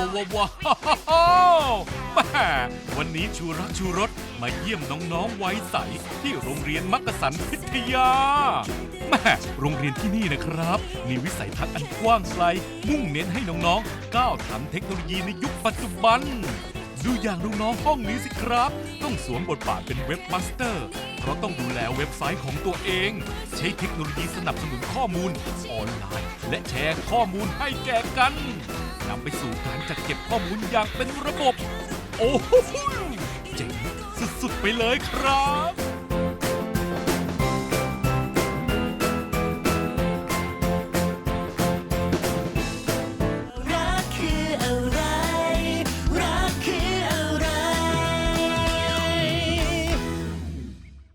ว้าวว้าวว้าวแม่วันนี้ชูรักชูรสมาเยี่ยมน้องๆวัยใส ที่โรงเรียนมักกะสันพิทยาแม่โรงเรียนที่นี่นะครับ มีวิสัยทัศน์อันกว้างไกล มุ่งเน้นให้น้องๆก้าวทันเทคโนโลยีในยุคปัจจุบัน ดูอย่างน้องๆห้องนี้สิครับ ต้องสวมบทบาทเป็นเว็บมาสเตอร์เพราะต้องดูแลเว็บไซต์ของตัวเอง ใช้เทคโนโลยีสนับสนุนข้อมูลออนไลน์ และแชร์ข้อมูลให้แก่กันนำไปสู่การจัดเก็บข้อมูลอย่างเป็นระบบ โอ้โหเจ๋งสุดๆไปเลยครับ